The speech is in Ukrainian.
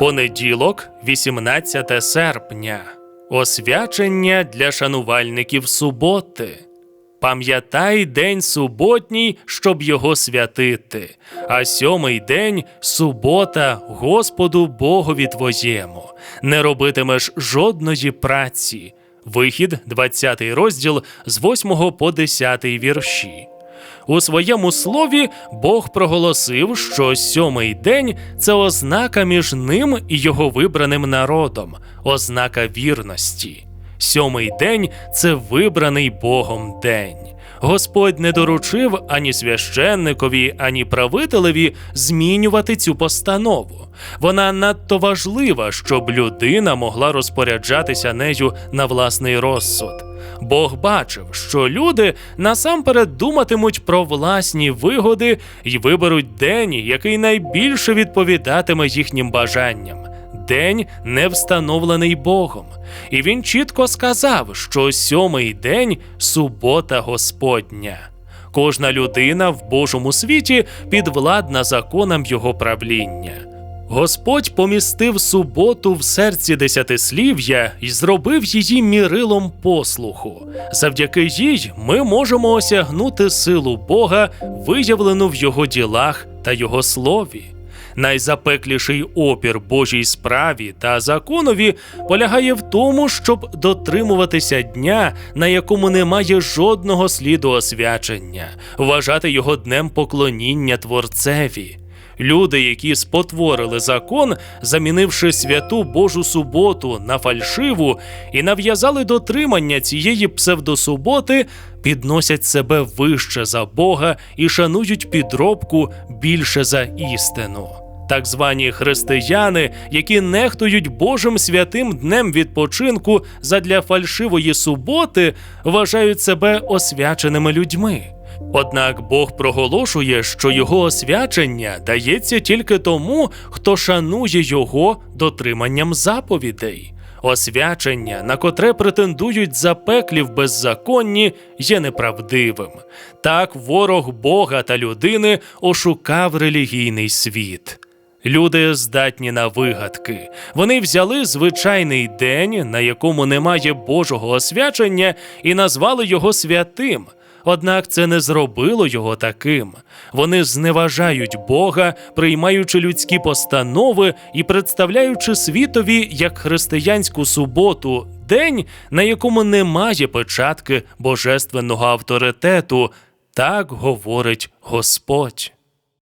Понеділок, 18 серпня. Освячення для шанувальників суботи. Пам'ятай день суботній, щоб його святити, а сьомий день субота Господу Богові твоєму. Не робитимеш жодної праці. Вихід, 20 розділ з 8 по 10 вірші. У своєму слові Бог проголосив, що сьомий день це ознака між ним і його вибраним народом, ознака вірності. Сьомий день це вибраний Богом день. Господь не доручив ані священникові, ані правителеві змінювати цю постанову. Вона надто важлива, щоб людина могла розпоряджатися нею на власний розсуд. Бог бачив, що люди насамперед думатимуть про власні вигоди і виберуть день, який найбільше відповідатиме їхнім бажанням. День не встановлений Богом. І він чітко сказав, що сьомий день субота Господня. Кожна людина в Божому світі підвладна законам його правління. Господь помістив суботу в серці десятислів'я і зробив її мірилом послуху. Завдяки їй ми можемо осягнути силу Бога, виявлену в його ділах та його слові. Найзапекліший опір Божій справі та законові полягає в тому, щоб дотримуватися дня, на якому немає жодного сліду освячення, вважати його днем поклоніння Творцеві. Люди, які спотворили закон, замінивши святу Божу суботу на фальшиву і нав'язали дотримання цієї псевдосуботи, підносять себе вище за Бога і шанують підробку більше за істину. Так звані християни, які нехтують Божим святим днем відпочинку задля фальшивої суботи, вважають себе освяченими людьми. Однак Бог проголошує, що його освячення дається тільки тому, хто шанує його дотриманням заповідей. Освячення, на котре претендують запеклі в беззаконні, є неправдивим. Так ворог Бога та людини ошукав релігійний світ. Люди здатні на вигадки. Вони взяли звичайний день, на якому немає Божого освячення, і назвали його святим. Однак це не зробило його таким. Вони зневажають Бога, приймаючи людські постанови і представляючи світові як християнську суботу день, на якому немає печатки божественного авторитету. Так говорить Господь.